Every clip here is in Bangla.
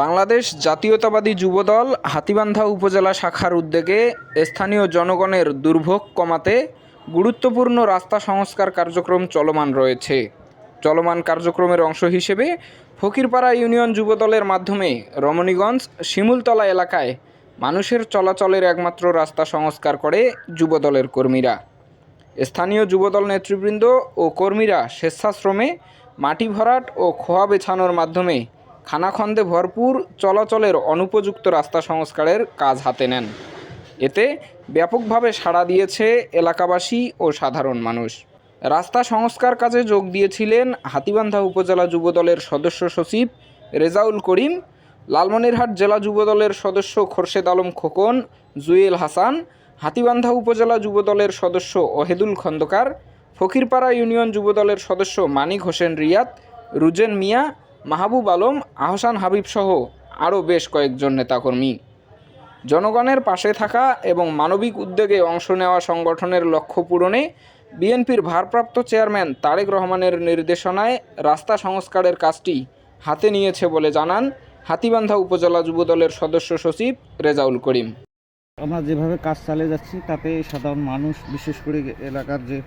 বাংলাদেশ জাতীয়তাবাদী যুবদল হাতীবান্ধা উপজেলা শাখার উদ্যোগে স্থানীয় জনগণের দুর্ভোগ কমাতে গুরুত্বপূর্ণ রাস্তা সংস্কার কার্যক্রম চলমান রয়েছে। চলমান কার্যক্রমের অংশ হিসেবে ফকিরপাড়া ইউনিয়ন যুবদলের মাধ্যমে রমণীগঞ্জ, শিমুলতলা এলাকায় মানুষের চলাচলের একমাত্র রাস্তা সংস্কার করে যুবদলের কর্মীরা। স্থানীয় যুবদল নেতৃবৃন্দ ও কর্মীরা স্বেচ্ছাশ্রমে মাটি ভরাট ও খোয়া বেছানোর মাধ্যমে খানাখন্দে ভরপুর চলাচলের অনুপযুক্ত রাস্তা সংস্কারের কাজ হাতে নেন। এতে ব্যাপকভাবে সাড়া দিয়েছে এলাকাবাসী ও সাধারণ মানুষ। রাস্তা সংস্কার কাজে যোগ দিয়েছিলেন হাতীবান্ধা উপজেলা যুবদলের সদস্য সচিব রেজাউল করিম, লালমনিরহাট জেলা যুবদলের সদস্য খোরশেদ আলম খোকন, জুয়েল হাসান, হাতীবান্ধা উপজেলা যুবদলের সদস্য ওহেদুল খন্দকার, ফকিরপাড়া ইউনিয়ন যুবদলের সদস্য মানিক হোসেন রিয়াদ, রুজেন মিয়া মাহবুব আলম, আহসান হাবিব সহ আরও বেশ কয়েকজন নেতাকর্মী। জনগণের পাশে থাকা এবং মানবিক উদ্যোগে অংশ নেওয়া সংগঠনের লক্ষ্য পূরণে বিএনপির ভারপ্রাপ্ত চেয়ারম্যান তারেক রহমানের নির্দেশনায় রাস্তা সংস্কারের কাজটি হাতে নিয়েছে বলে জানান হাতীবান্ধা উপজেলা যুবদলের সদস্য সচিব রেজাউল করিম। আমরা যেভাবে কাজ চালিয়ে যাচ্ছি, তাতে সাধারণ মানুষ, বিশেষ করে এলাকার যে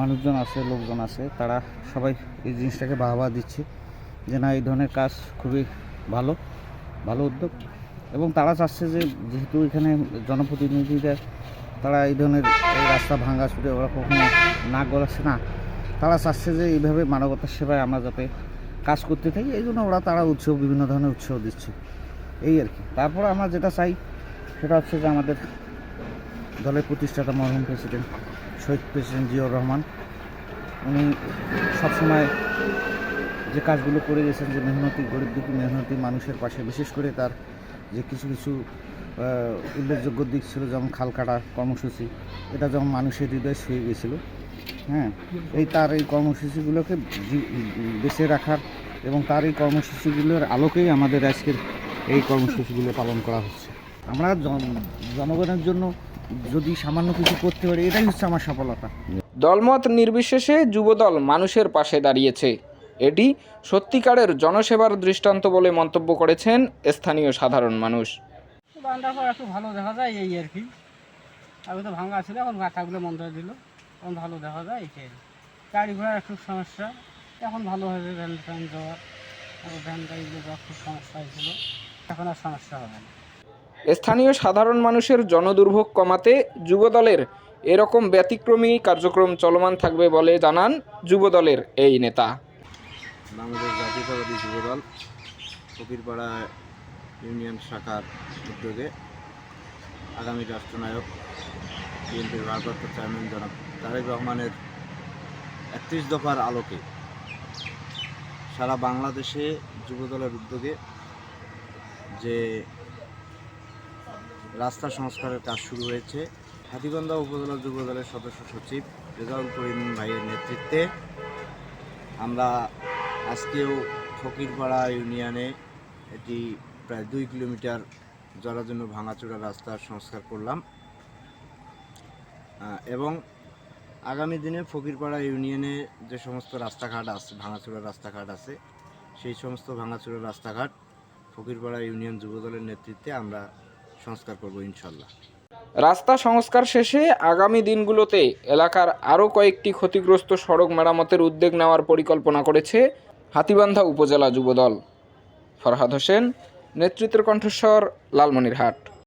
মানুষজন আছে, লোকজন আছে, তারা সবাই এই জিনিসটাকে বাহবা দিচ্ছে। যে না, এই ধরনের কাজ খুবই ভালো ভালো উদ্যোগ। এবং তারা চাচ্ছে যে, যেহেতু এখানে জনপ্রতিনিধিরা তারা এই ধরনের রাস্তা ভাঙ্গা ছুটে ওরা কখনো না গলাচ্ছে না। তারা চাচ্ছে যে, এইভাবে মানবতার সেবায় আমরা যাতে কাজ করতে থাকি, এই জন্য ওরা, তারা উৎসব, বিভিন্ন ধরনের উৎসাহ দিচ্ছে। এই আর কি। তারপর আমরা যেটা চাই, সেটা হচ্ছে যে, আমাদের দলের প্রতিষ্ঠাতা মরহুম প্রেসিডেন্ট, শহীদ প্রেসিডেন্ট জিয়াউর রহমান। উনি সবসময় যে কাজগুলো করে গেছেন, যে মেহনতি, গরিব দুঃখী মেহনতি মানুষের পাশে, বিশেষ করে তার যে কিছু কিছু উল্লেখযোগ্য দিক ছিল, যেমন খাল কাটা কর্মসূচি, এটা যেমন মানুষের হৃদয় ছুঁয়ে গেছিল হ্যাঁ? এই তার এই কর্মসূচিগুলোকে বেঁচে রাখার এবং তার এই কর্মসূচিগুলোর আলোকেই আমাদের আজকের এই কর্মসূচিগুলো পালন করা হচ্ছে। আমরা জনগণের জন্য যদি সামান্য কিছু করতে পারি, এটাই হচ্ছে আমার সফলতা। দলমত নির্বিশেষে যুবদল মানুষের পাশে দাঁড়িয়েছে। এটি সত্যিকারের জনসেবার দৃষ্টান্ত বলে মন্তব্য করেছেন স্থানীয় সাধারণ মানুষ। একটু ভালো দেখা যায় এই আর কি। আগে তো ভাঙা ছিল এখন কাকাগুলো করে দিল। এখন ভালো দেখা যায় এইটাই গাড়ি ঘোড়ার একটু সমস্যা। এখন ভালো হয়েছে ভ্যান ফ্যান আরও ভ্যান গাড়িগুলো খুব সমস্যা হয়েছিল। এখন আর সমস্যা হবে না। স্থানীয় সাধারণ মানুষের জনদুর্ভোগ কমাতে যুবদলের এরকম ব্যতিক্রমী কার্যক্রম চলমান থাকবে বলে জানান যুবদলের এই নেতা। বাংলাদেশ জাতীয়তাবাদী যুবদল ফকিরপাড়া ইউনিয়ন শাখার উদ্যোগে আগামী রাষ্ট্রনায়ক, বিএনপির ভারপ্রাপ্ত চেয়ারম্যান জনাব তারেক রহমানের একত্রিশ দফার আলোকে সারা বাংলাদেশে যুবদলের উদ্যোগে যে রাস্তা সংস্কারের কাজ শুরু হয়েছে, হাতিগন্ধা উপজেলা যুবদলের সদস্য সচিব রেজাউল করিম ভাইয়ের নেতৃত্বে আমরা আজকেও ফকিরপাড়া ইউনিয়নে এটি প্রায় দুই কিলোমিটার জরাজন্য ভাঙাচোরা রাস্তার সংস্কার করলাম। এবং আগামী দিনে ফকিরপাড়া ইউনিয়নে যে সমস্ত রাস্তাঘাট আছে, ভাঙাচোরা রাস্তাঘাট আছে, সেই সমস্ত ভাঙাচোরা রাস্তাঘাট ফকিরপাড়া ইউনিয়ন যুবদলের নেতৃত্বে আমরা সংস্কার করব ইনশাল্লাহ। রাস্তা সংস্কার শেষে আগামী দিনগুলোতে এলাকার আরও কয়েকটি ক্ষতিগ্রস্ত সড়ক মেরামতের উদ্যোগ নেওয়ার পরিকল্পনা করেছে হাতীবান্ধা উপজেলা যুবদল ফরহাদ হোসেন নেতৃত্বের কণ্ঠস্বর লালমনিরহাট।